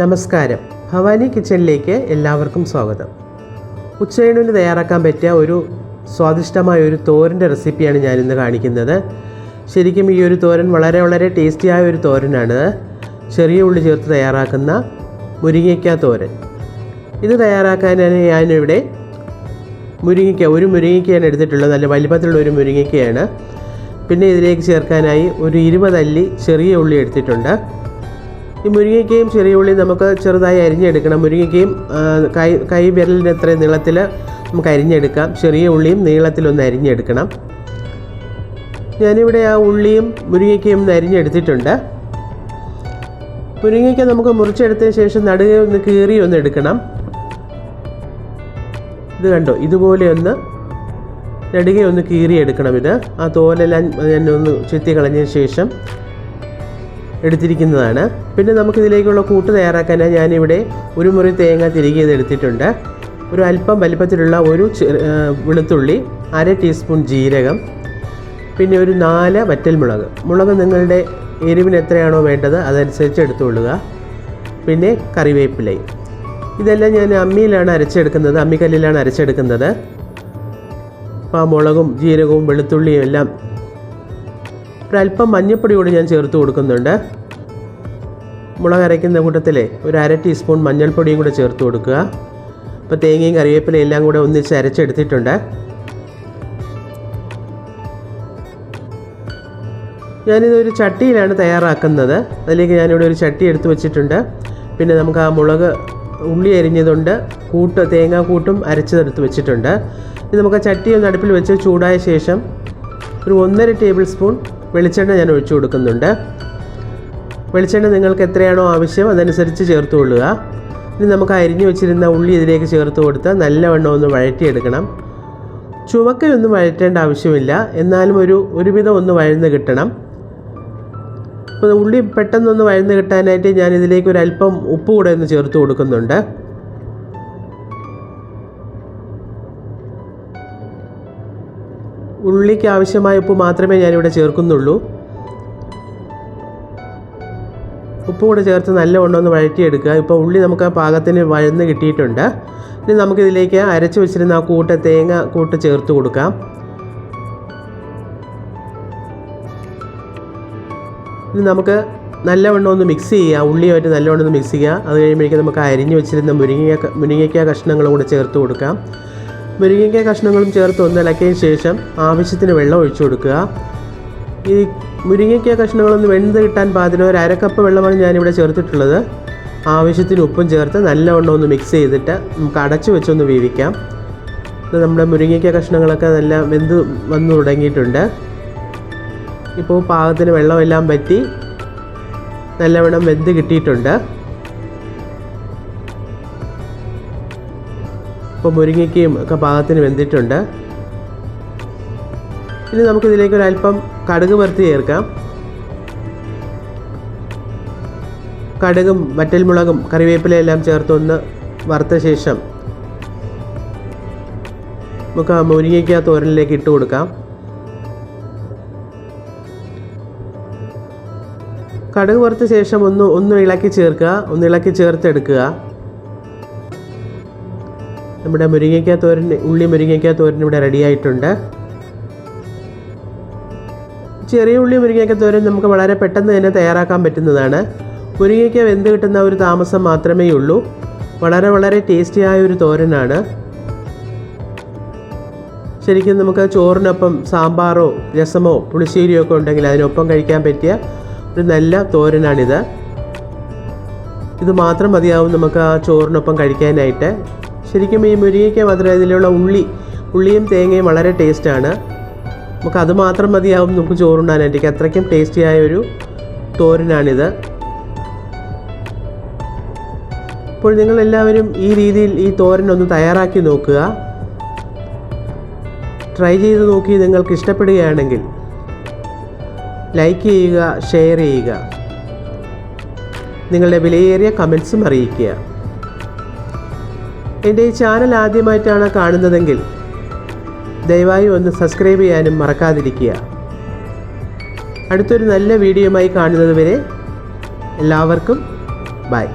നമസ്കാരം. ഭവാനി കിച്ചണിലേക്ക് എല്ലാവർക്കും സ്വാഗതം. ഉച്ചയൂണിന് തയ്യാറാക്കാൻ പറ്റിയ ഒരു സ്വാദിഷ്ടമായ ഒരു തോരന്റെ റെസിപ്പിയാണ് ഞാനിന്ന് കാണിക്കുന്നത്. ശരിക്കും ഈ ഒരു തോരൻ വളരെ വളരെ ടേസ്റ്റിയായ ഒരു തോരനാണ്. ചെറിയ ഉള്ളി ചേർത്ത് തയ്യാറാക്കുന്ന മുരിങ്ങയ്ക്ക തോരൻ. ഇത് തയ്യാറാക്കാനാണ് ഞാനിവിടെ മുരിങ്ങയ്ക്ക ഒരു മുരിങ്ങയ്ക്കയാണ് എടുത്തിട്ടുള്ളത്. നല്ല വലിപ്പത്തിലുള്ള ഒരു മുരിങ്ങയ്ക്കയാണ്. പിന്നെ ഇതിലേക്ക് ചേർക്കാനായി ഒരു ഇരുപതല്ലി ചെറിയ ഉള്ളി എടുത്തിട്ടുണ്ട്. ഈ മുരിങ്ങയ്ക്കയും ചെറിയ ഉള്ളി നമുക്ക് ചെറുതായി അരിഞ്ഞെടുക്കണം. മുരിങ്ങയ്ക്കയും കൈ കൈ വിരലിന്റെ അത്ര നീളത്തിൽ നമുക്ക് അരിഞ്ഞെടുക്കാം. ചെറിയ ഉള്ളിയും നീളത്തിലൊന്ന് അരിഞ്ഞെടുക്കണം. ഞാനിവിടെ ആ ഉള്ളിയും മുരിങ്ങയ്ക്കയും ഒന്ന് അരിഞ്ഞെടുത്തിട്ടുണ്ട്. മുരിങ്ങയ്ക്ക നമുക്ക് മുറിച്ചെടുത്തതിന് ശേഷം നടുകെ ഒന്ന് കീറി ഒന്ന് എടുക്കണം. ഇത് കണ്ടോ? ഇതുപോലെ ഒന്ന് നടുകയൊന്ന് കീറിയെടുക്കണം ഇത്. ആ തോലെല്ലാം ഞാൻ ഒന്ന് ചെത്തി കളഞ്ഞതിന് ശേഷം എടുത്തിരിക്കുന്നതാണ്. പിന്നെ നമുക്കിതിലേക്കുള്ള കൂട്ട് തയ്യാറാക്കാനായി ഞാനിവിടെ ഒരു മുറി തേങ്ങ തിരികെ എടുത്തിട്ടുണ്ട്. ഒരു അല്പം വലിപ്പത്തിലുള്ള ഒരു വെളുത്തുള്ളി അര ടീസ്പൂൺ ജീരകം പിന്നെ ഒരു നാല് വറ്റൽമുളക്. മുളക് നിങ്ങളുടെ എരിവിന് എത്രയാണോ വേണ്ടത് അതനുസരിച്ച് എടുത്തുകൊള്ളുക. പിന്നെ കറിവേപ്പിലയും. ഇതെല്ലാം ഞാൻ അമ്മിയിലാണ് അരച്ചെടുക്കുന്നത് അമ്മിക്കല്ലിലാണ് അരച്ചെടുക്കുന്നത്. അപ്പോൾ ആ മുളകും ജീരകവും വെളുത്തുള്ളിയും എല്ലാം ഒരല്പം മഞ്ഞൾപ്പൊടി കൂടി ഞാൻ ചേർത്ത് കൊടുക്കുന്നുണ്ട്. മുളക് അരയ്ക്കുന്ന കൂട്ടത്തിലെ ഒരു അര ടീസ്പൂൺ മഞ്ഞൾപ്പൊടിയും കൂടെ ചേർത്ത് കൊടുക്കുക. അപ്പോൾ തേങ്ങയും കറിവേപ്പിലയും എല്ലാം കൂടെ ഒന്നിച്ച് അരച്ചെടുത്തിട്ടുണ്ട്. ഞാനിതൊരു ചട്ടിയിലാണ് തയ്യാറാക്കുന്നത്. അതിലേക്ക് ഞാനിവിടെ ഒരു ചട്ടി എടുത്ത് വെച്ചിട്ടുണ്ട്. പിന്നെ നമുക്ക് ആ മുളക് ഉള്ളി അരിഞ്ഞതുണ്ട്. കൂട്ട് തേങ്ങാ കൂട്ടും അരച്ചതെടുത്ത് വെച്ചിട്ടുണ്ട്. ഇനി നമുക്ക് ആ ചട്ടി ഒന്ന് അടുപ്പിൽ വെച്ച് ചൂടായ ശേഷം ഒരു ഒന്നര ടേബിൾ സ്പൂൺ വെളിച്ചെണ്ണ ഞാൻ ഒഴിച്ചു കൊടുക്കുന്നുണ്ട്. വെളിച്ചെണ്ണ നിങ്ങൾക്ക് എത്രയാണോ ആവശ്യം അതനുസരിച്ച് ചേർത്ത് കൊള്ളുക. ഇനി നമുക്ക് അരിഞ്ഞു വെച്ചിരുന്ന ഉള്ളി ഇതിലേക്ക് ചേർത്ത് കൊടുത്ത് നല്ലവണ്ണം ഒന്ന് വഴറ്റിയെടുക്കണം. ചുവക്കയൊന്നും വഴറ്റേണ്ട ആവശ്യമില്ല. എന്നാലും ഒരു ഒരുവിധം ഒന്ന് വഴന്ന് കിട്ടണം. അപ്പോൾ ഉള്ളി പെട്ടെന്നൊന്ന് വഴന്ന് കിട്ടാനായിട്ട് ഞാൻ ഇതിലേക്ക് ഒരു അല്പം ഉപ്പ് കൂടെ ഒന്ന് ചേർത്ത് കൊടുക്കുന്നുണ്ട്. ഉള്ളിക്ക് ആവശ്യമായ ഉപ്പ് മാത്രമേ ഞാനിവിടെ ചേർക്കുന്നുള്ളൂ. ഉപ്പ് കൂടെ ചേർത്ത് നല്ലവണ്ണം ഒന്ന് വഴറ്റിയെടുക്കുക. ഇപ്പോൾ ഉള്ളി നമുക്ക് ആ പാകത്തിന് വഴന്ന് കിട്ടിയിട്ടുണ്ട്. ഇനി നമുക്കിതിലേക്ക് അരച്ച് വെച്ചിരുന്ന ആ കൂട്ട് തേങ്ങ കൂട്ട് ചേർത്ത് കൊടുക്കാം. ഇനി നമുക്ക് നല്ലവണ്ണം ഒന്ന് മിക്സ് ചെയ്യുക. ഉള്ളിയുമായിട്ട് നല്ലവണ്ണം ഒന്ന് മിക്സ് ചെയ്യുക. അത് കഴിയുമ്പോഴേക്കും നമുക്ക് അരിഞ്ഞു വെച്ചിരുന്ന മുരിങ്ങ മുരിങ്ങയ്ക്ക കഷ്ണങ്ങളും കൂടെ ചേർത്ത് കൊടുക്കാം. മുരിങ്ങയ്ക്ക കഷ്ണങ്ങളും ചേർത്ത് ഒന്ന് ഇളക്കിയതിന് ശേഷം ആവശ്യത്തിന് വെള്ളം ഒഴിച്ചു കൊടുക്കുക. ഈ മുരിങ്ങയ്ക്ക കഷ്ണങ്ങളൊന്ന് വെന്ത് കിട്ടാൻ പാതിന് ഒരു അരക്കപ്പ് വെള്ളമാണ് ഞാനിവിടെ ചേർത്തിട്ടുള്ളത്. ആവശ്യത്തിന് ഉപ്പും ചേർത്ത് നല്ലവണ്ണം ഒന്ന് മിക്സ് ചെയ്തിട്ട് നമുക്ക് അടച്ചു വെച്ചൊന്ന് വീവിക്കാം. ഇത് നമ്മുടെ മുരിങ്ങയ്ക്ക കഷ്ണങ്ങളൊക്കെ നല്ല വെന്ത് വന്നു തുടങ്ങിയിട്ടുണ്ട്. ഇപ്പോൾ പാകത്തിന് വെള്ളമെല്ലാം പറ്റി നല്ലവണ്ണം വെന്ത് കിട്ടിയിട്ടുണ്ട്. ഇപ്പോൾ മുരിങ്ങയ്ക്കയും ഒക്കെ പാകത്തിന് വെന്തിട്ടുണ്ട്. ഇനി നമുക്കിതിലേക്ക് ഒരു അല്പം കടുക് വറുത്ത് ചേർക്കാം. കടുകും വറ്റൽമുളകും കറിവേപ്പിലയും എല്ലാം ചേർത്തൊന്ന് വറുത്ത ശേഷം നമുക്ക് ആ മുരിങ്ങയ്ക്ക തോരനിലേക്ക് ഇട്ട് കൊടുക്കാം. കടുക് വറുത്ത ശേഷം ഒന്ന് ഒന്ന് ഇളക്കി ചേർക്കുക ഒന്ന് ഇളക്കി ചേർത്തെടുക്കുക. നമ്മുടെ മുരിങ്ങയ്ക്ക തോരൻ ഉള്ളി മുരിങ്ങയ്ക്ക തോരൻ ഇവിടെ റെഡി ആയിട്ടുണ്ട്. ചെറിയ ഉള്ളി മുരിങ്ങയ്ക്ക തോരൻ നമുക്ക് വളരെ പെട്ടെന്ന് തന്നെ തയ്യാറാക്കാൻ പറ്റുന്നതാണ്. മുരിങ്ങയ്ക്ക വെന്ത് കിട്ടുന്ന ഒരു താമസം മാത്രമേ ഉള്ളൂ. വളരെ വളരെ ടേസ്റ്റിയായ ഒരു തോരനാണ്. ശരിക്കും നമുക്ക് ചോറിനൊപ്പം സാമ്പാറോ രസമോ പുളിശ്ശേരിയോ ഒക്കെ ഉണ്ടെങ്കിൽ അതിനൊപ്പം കഴിക്കാൻ പറ്റിയ ഒരു നല്ല തോരനാണിത്. ഇത് മാത്രം മതിയാവും നമുക്ക് ആ ചോറിനൊപ്പം കഴിക്കാനായിട്ട്. ശരിക്കും ഈ മുരിങ്ങയ്ക്ക മാത്രമേ ഇതിലുള്ള ഉള്ളി ഉള്ളിയും തേങ്ങയും വളരെ ടേസ്റ്റാണ്. നമുക്ക് അത് മാത്രം മതിയാവും നമുക്ക് ചോറുണ്ടാനായിട്ട് അത്രയ്ക്കും ടേസ്റ്റിയായ ഒരു തോരനാണിത്. നിങ്ങൾ എല്ലാവരും ഈ രീതിയിൽ ഈ തോരൻ ഒന്ന് തയ്യാറാക്കി നോക്കുക. ട്രൈ ചെയ്ത് നോക്കി നിങ്ങൾക്ക് ഇഷ്ടപ്പെടുകയാണെങ്കിൽ ലൈക്ക് ചെയ്യുക ഷെയർ ചെയ്യുക. നിങ്ങളുടെ വിലയേറിയ കമൻസും അറിയിക്കുക. എന്റെ ഈ ചാനൽ ആദ്യമായിട്ടാണ് കാണുന്നതെങ്കിൽ ദയവായി ഒന്ന് സബ്സ്ക്രൈബ് ചെയ്യാനും മറക്കാതിരിക്കുക. അടുത്തൊരു നല്ല വീഡിയോയുമായി കാണുന്നതുവരെ എല്ലാവർക്കും ബൈ